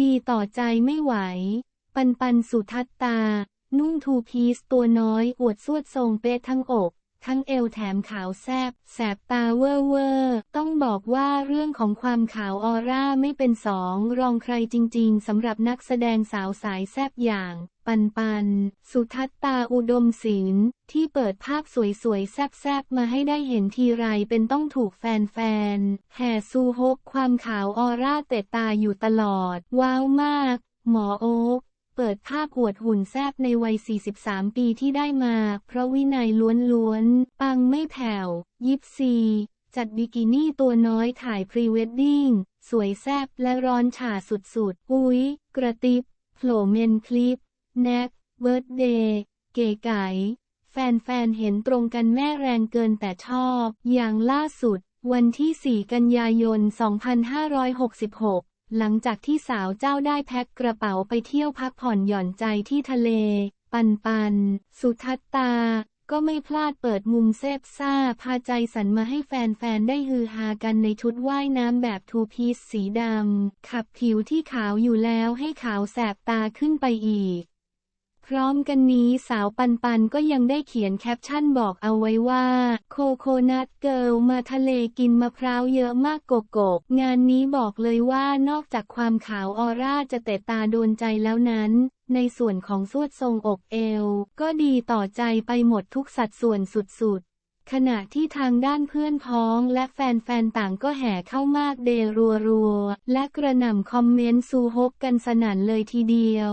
ดีต่อใจไม่ไหว ปันปันสุทัตตา นุ่งทูพีสตัวน้อยอวดสวดทรงเป๊ะทั้งอก ทั้งเอวแถมขาวแซบ แสบตาเวอร์เวอร์ต้องบอกว่าเรื่องของความขาวออร่าไม่เป็นสอง รองใครจริง ๆสำหรับนักแสดงสาวสายแซบอย่าง ปันปัน สุทัตตาอุดมศิลป์ที่เปิดภาพสวยๆ แซบๆ มาให้ได้เห็นทีไรเป็นต้องถูกแฟนๆ แห่ซูฮกความขาวออร่าเตะตาอยู่ตลอด ว้าวมาก หมอโอ๊คเปิดภาพอวดหุ่นแซบในวัย 43 ปีที่ได้มา เพราะวินัยล้วนๆ ปังไม่แผ่ว ยิปซี จัดบิกินี่ตัวน้อยถ่ายพรีเวดดิ้ง สวยแซบและร้อนฉ่าสุดๆ อุ๊ยกระติบโผล่เมนคลิป แน็กเบิร์ดเดย์เก๋ไก๋แฟนๆ เห็นตรงกันแม่แรงเกินแต่ชอบ อย่างล่าสุด วันที่ 4 กันยายน 2566 หลังจากที่สาวเจ้าได้แพ็คกระเป๋าไปเที่ยวพักผ่อนหย่อนใจที่ทะเล ปันปัน สุทัตตา ก็ไม่พลาดเปิดมุมเซฟซ่า พาใจสันมาให้แฟนๆ ได้ฮือฮากันในชุดว่ายน้ำแบบทูพีซสีดำ ขับผิวที่ขาวอยู่แล้วให้ขาวแสบตาขึ้นไปอีก พร้อมกันนี้สาวปันปันก็ยังได้เขียนแคปชั่นบอกเอาไว้ว่า โคโคนัทเกิลมาทะเลกินมะพร้าวเยอะมากโกโกกงานนี้บอกเลยว่านอกจากความขาวออร่าจะเตะตาโดนใจแล้วนั้น ในส่วนของสวดทรงอกเอว ก็ดีต่อใจไปหมดทุกสัดส่วนสุดๆ ขณะที่ทางด้านเพื่อนพ้องและแฟนๆต่างก็แห่เข้ามากเดรัวๆ และกระหน่ำคอมเมนต์ซูฮกกันสนั่นเลยทีเดียว